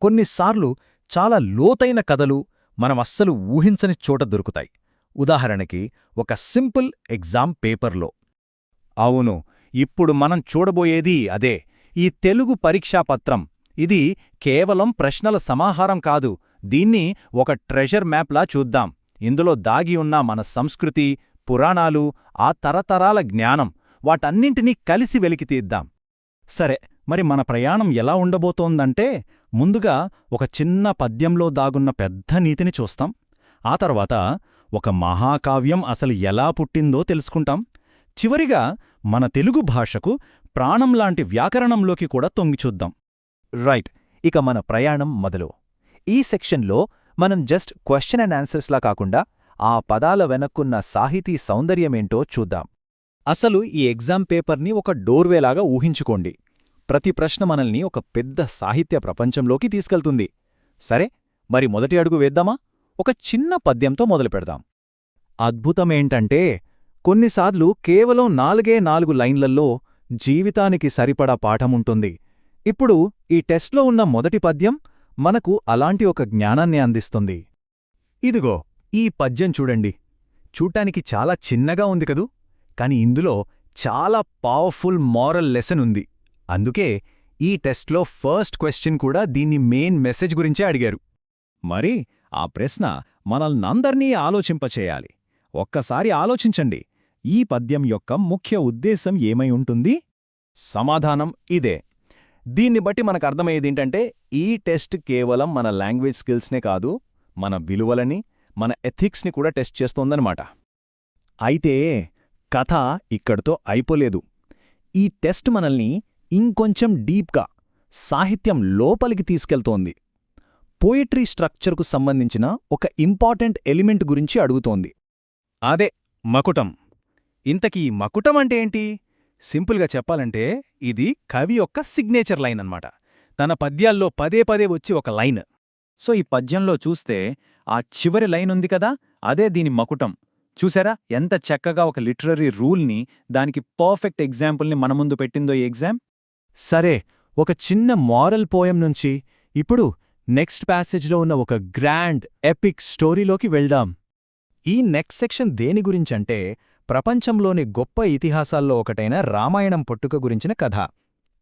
కొన్నిసార్లు చాలా లోతైన కథలు మనం అస్సలు ఊహించని చోట దొరుకుతాయి. ఉదాహరణకి ఒక సింపుల్ ఎగ్జామ్ పేపర్లో. అవును ఇప్పుడు మనం చూడబోయేది అదే. ఈ తెలుగు పరీక్షాపత్రం ఇది కేవలం ప్రశ్నల సమాహారం కాదు. దీన్ని ఒక ట్రెజర్ మ్యాప్లా చూద్దాం. ఇందులో దాగి ఉన్న మన సంస్కృతి పురాణాలు ఆ తరతరాల జ్ఞానం వాటన్నింటినీ కలిసి వెలికితీద్దాం. సరే మరి మన ప్రయాణం ఎలా ఉండబోతోందంటే ముందుగా ఒక చిన్న పద్యంలో దాగున్న పెద్ద నీతిని చూస్తాం. ఆ తర్వాత ఒక మహాకావ్యం అసలు ఎలా పుట్టిందో తెలుసుకుంటాం. చివరిగా మన తెలుగు భాషకు ప్రాణంలాంటి వ్యాకరణంలోకి కూడా తొంగిచూద్దాం రైట్ ఇక మన ప్రయాణం మొదలు. ఈ సెక్షన్లో మనం జస్ట్ క్వశ్చన్ అండ్ ఆన్సర్స్లా కాకుండా ఆ పదాల వెనక్కున్న సాహితీ సౌందర్యమేంటో చూద్దాం. అసలు ఈ ఎగ్జామ్ పేపర్ని ఒక డోర్వేలాగా ఊహించుకోండి. ప్రతి ప్రశ్న మనల్ని ఒక పెద్ద సాహిత్య ప్రపంచంలోకి తీసుకెళ్తుంది. సరే మరి మొదటి అడుగు వేద్దామా? ఒక చిన్న పద్యంతో మొదలుపెడదాం అద్భుతమేంటంటే కొన్నిసార్లు కేవలం నాలుగే నాలుగు లైన్లల్లో జీవితానికి సరిపడా పాఠముంటుంది. ఇప్పుడు ఈ టెస్ట్లో ఉన్న మొదటి పద్యం మనకు అలాంటి ఒక జ్ఞానాన్ని అందిస్తుంది. ఇదిగో ఈ పద్యం చూడండి. చూడ్డానికి చాలా చిన్నగా ఉంది కదూ? కాని ఇందులో చాలా పవర్ఫుల్ మారల్ లెసన్ ఉంది. అందుకే ఈ టెస్ట్లో ఫస్ట్ క్వశ్చన్ కూడా దీన్ని మెయిన్ మెసేజ్ గురించే అడిగారు. మరి ఆ ప్రశ్న మనల్నందర్నీ ఆలోచింపచేయాలి. ఒక్కసారి ఆలోచించండి. ఈ పద్యం యొక్క ముఖ్య ఉద్దేశం ఏమై ఉంటుంది? సమాధానం ఇదే. దీన్ని బట్టి మనకు అర్థమయ్యేదేంటంటే ఈ టెస్ట్ కేవలం మన లాంగ్వేజ్ స్కిల్స్నే కాదు మన విలువలని మన ఎథిక్స్ని కూడా టెస్ట్ చేస్తోందనమాట అయితే కథ ఇక్కడితో అయిపోలేదు. ఈ టెస్ట్ మనల్ని ఇంకొంచెం డీప్గా సాహిత్యం లోపలికి తీసుకెళ్తోంది. పోయిట్రీ స్ట్రక్చర్కు సంబంధించిన ఒక ఇంపార్టెంట్ ఎలిమెంట్ గురించి అడుగుతోంది. అదే మకుటం. ఇంతకీ మకుటం అంటే ఏంటి? సింపుల్గా చెప్పాలంటే ఇది కవి యొక్క సిగ్నేచర్ లైన్ అన్నమాట. తన పద్యాల్లో పదే పదే వచ్చి ఒక లైన్. సో ఈ పద్యంలో చూస్తే ఆ చివరి లైన్ ఉంది కదా అదే దీని మకుటం. చూసారా? ఎంత చక్కగా ఒక లిటరరీ రూల్ని దానికి పర్ఫెక్ట్ ఎగ్జాంపుల్ని మన ముందు పెట్టిందో ఈ ఎగ్జామ్? సరే ఒక చిన్న మారల్ పోయం నుంచి ఇప్పుడు నెక్స్ట్ ప్యాసేజ్లో ఉన్న ఒక గ్రాండ్ ఎపిక్ స్టోరీలోకి వెళ్దాం. ఈ నెక్స్ట్ సెక్షన్ దేని గురించంటే ప్రపంచంలోని గొప్ప ఇతిహాసాల్లో ఒకటైన రామాయణం పొట్టుక గురించిన కథ.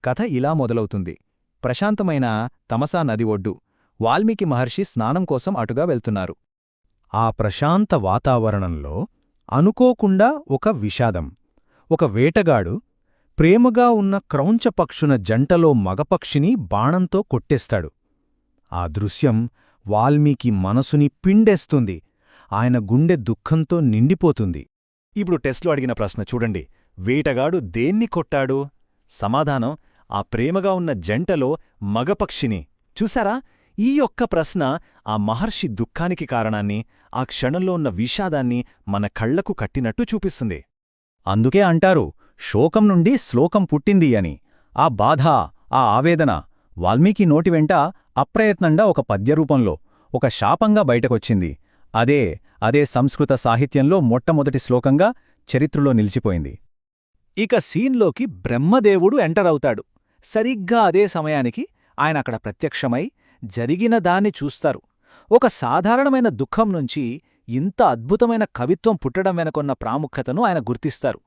కథ ఇలా మొదలవుతుంది. ప్రశాంతమైన తమసా నది ఒడ్డు. వాల్మీకి మహర్షి స్నానం కోసం అటుగా వెళ్తున్నారు. ఆ ప్రశాంత వాతావరణంలో అనుకోకుండా ఒక విషాదం. ఒక వేటగాడు ప్రేమగా ఉన్న క్రౌంచపక్షున జంటలో మగపక్షిని బాణంతో కొట్టేస్తాడు. ఆ దృశ్యం వాల్మీకి మనసుని పిండేస్తుంది. ఆయన గుండె దుఃఖంతో నిండిపోతుంది. ఇప్పుడు టెస్ట్లో అడిగిన ప్రశ్న చూడండి. వేటగాడు దేన్ని కొట్టాడు? సమాధానం ఆ ప్రేమగా ఉన్న జంటలో మగపక్షిని. చూసారా ఈ యొక్క ప్రశ్న ఆ మహర్షి దుఃఖానికి కారణాన్ని ఆ క్షణంలో ఉన్న విషాదాన్ని మన కళ్ళకు కట్టినట్టు చూపిస్తుంది. అందుకే అంటారు శోకం నుండి శ్లోకం పుట్టింది అని. ఆ బాధ ఆ ఆవేదన వాల్మీకి నోటి వెంట అప్రయత్నంగా ఒక పద్యరూపంలో ఒక శాపంగా బయటకొచ్చింది. అదే అదే సంస్కృత సాహిత్యంలో మొట్టమొదటి శ్లోకంగా చరిత్రలో నిలిచిపోయింది. ఇక సీన్లోకి బ్రహ్మదేవుడు ఎంటర్ అవుతాడు. సరిగ్గా అదే సమయానికి ఆయన అక్కడ ప్రత్యక్షమై జరిగిన దాన్ని చూస్తారు. ఒక సాధారణమైన దుఃఖం నుంచి ఇంత అద్భుతమైన కవిత్వం పుట్టడం వెనకొన్న ప్రాముఖ్యతను ఆయన గుర్తిస్తారు.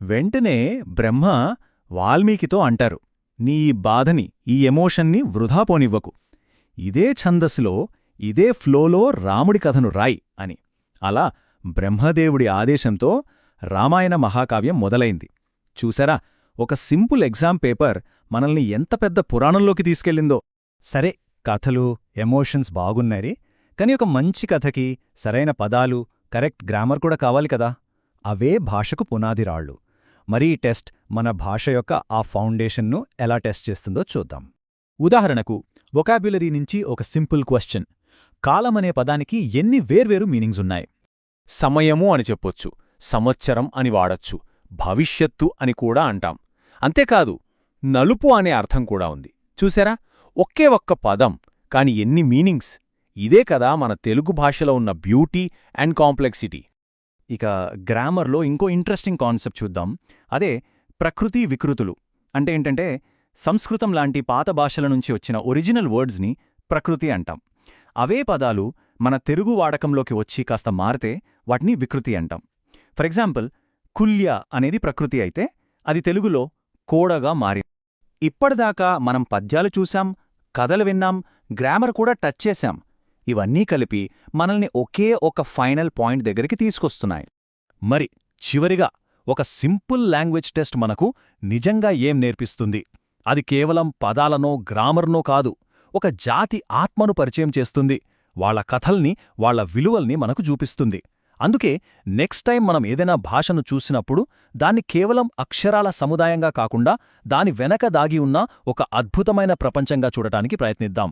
వెంటనే బ్రహ్మ వాల్మీకితో అంటారు నీ ఈ బాధని ఈ ఎమోషన్ని వృధా పోనివ్వకు. ఇదే ఛందస్సులో ఇదే ఫ్లోలో రాముడి కథను రాయ్ అని. అలా బ్రహ్మదేవుడి ఆదేశంతో రామాయణ మహాకావ్యం మొదలైంది. చూసారా ఒక సింపుల్ ఎగ్జామ్ పేపర్ మనల్ని ఎంత పెద్ద పురాణంలోకి తీసుకెళ్ళిందో. సరే కథలు ఎమోషన్స్ బాగున్నాయి కాని ఒక మంచి కథకి సరైన పదాలు కరెక్ట్ గ్రామర్ కూడా కావాలి కదా. అవే భాషకు పునాదిరాళ్ళు. మరి ఈ టెస్ట్ మన భాష యొక్క ఆ ఫౌండేషన్ను ఎలా టెస్ట్ చేస్తుందో చూద్దాం. ఉదాహరణకు వొకాబ్యులరీ నుంచి ఒక సింపుల్ క్వశ్చన్. కాలమనే పదానికి ఎన్ని వేర్వేరు మీనింగ్స్ ఉన్నాయి? సమయము అని చెప్పొచ్చు సంవత్సరం అని వాడొచ్చు భవిష్యత్తు అని కూడా అంటాం. అంతేకాదు నలుపు అనే అర్థం కూడా ఉంది. చూసారా? ఒకే ఒక్క పదం కాని ఎన్ని మీనింగ్స్? ఇదే కదా మన తెలుగు భాషలో ఉన్న బ్యూటీ అండ్ కాంప్లెక్సిటీ ఇక గ్రామర్లో ఇంకో ఇంట్రెస్టింగ్ కాన్సెప్ట్ చూద్దాం. అదే ప్రకృతి వికృతులు. అంటే ఏంటంటే సంస్కృతం లాంటి పాత భాషల నుంచి వచ్చిన ఒరిజినల్ వర్డ్స్ని ప్రకృతి అంటాం. అవే పదాలు మన తెలుగు వాడకంలోకి వచ్చి కాస్త మారితే వాటిని వికృతి అంటాం. ఫర్ ఎగ్జాంపుల్ కుల్య అనేది ప్రకృతి అయితే అది తెలుగులో కోడగా మారింది ఇప్పటిదాకా మనం పద్యాలు చూశాం కథలు విన్నాం గ్రామర్ కూడా టచ్ చేశాం. ఇవన్నీ కలిపి మనల్ని ఒకే ఒక ఫైనల్ పాయింట్ దగ్గరికి తీసుకొస్తున్నాయి. మరి చివరిగా ఒక సింపుల్ లాంగ్వేజ్ టెస్ట్ మనకు నిజంగా ఏం నేర్పిస్తుంది? అది కేవలం పదాలనో గ్రామర్నో కాదు ఒక జాతి ఆత్మను పరిచయం చేస్తుంది వాళ్ళ కథల్ని వాళ్ళ విలువల్ని మనకు చూపిస్తుంది. అందుకే నెక్స్ట్ టైం మనం ఏదైనా భాషను చూసినప్పుడు దాన్ని కేవలం అక్షరాల సముదాయంగా కాకుండా దాని వెనక దాగి ఉన్న ఒక అద్భుతమైన ప్రపంచంగా చూడటానికి ప్రయత్నిద్దాం.